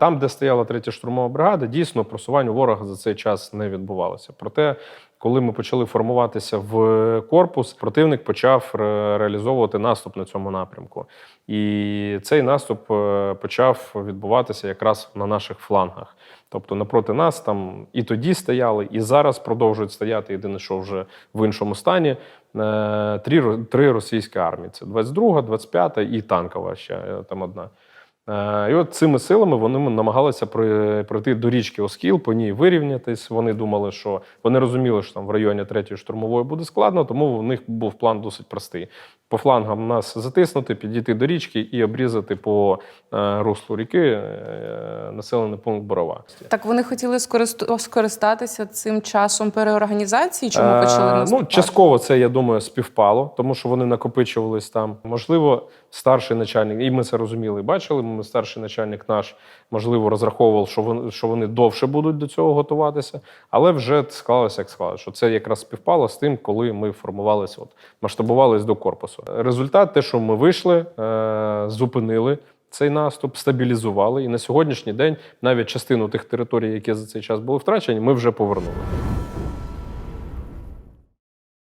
Там, де стояла третя штурмова бригада, дійсно просування ворога за цей час не відбувалося. Проте, коли ми почали формуватися в корпус, противник почав реалізовувати наступ на цьому напрямку. І цей наступ е, почав відбуватися якраз на наших флангах. Тобто напроти нас там і тоді стояли, і зараз продовжують стояти. Єдине, що вже в іншому стані. е, Три, російські армії: це 22, 25 і танкова ще е, там одна. Е, І от цими силами вони намагалися пройти до річки Оскіл, по ній вирівнятись. Вони думали, що вони розуміли, що там в районі третьої штурмової буде складно, тому у них був план досить простий. По флангам нас затиснути, підійти до річки і обрізати по е, руслу ріки е, населений пункт Борова. Так вони хотіли скорист- скористатися цим часом переорганізації, чому Е, почали Ну, частково це, я думаю, співпало, тому що вони накопичувались там. Можливо, старший начальник, і ми це розуміли бачили. Ми старший начальник наш, можливо, розраховував, що вони, що вони довше будуть до цього готуватися, але вже склалося, як склалося, що це якраз співпало з тим, коли ми формувалися, от масштабувались до корпусу. Результат, те, що ми вийшли, е, зупинили. Цей наступ стабілізували, і на сьогоднішній день навіть частину тих територій, які за цей час були втрачені, ми вже повернули.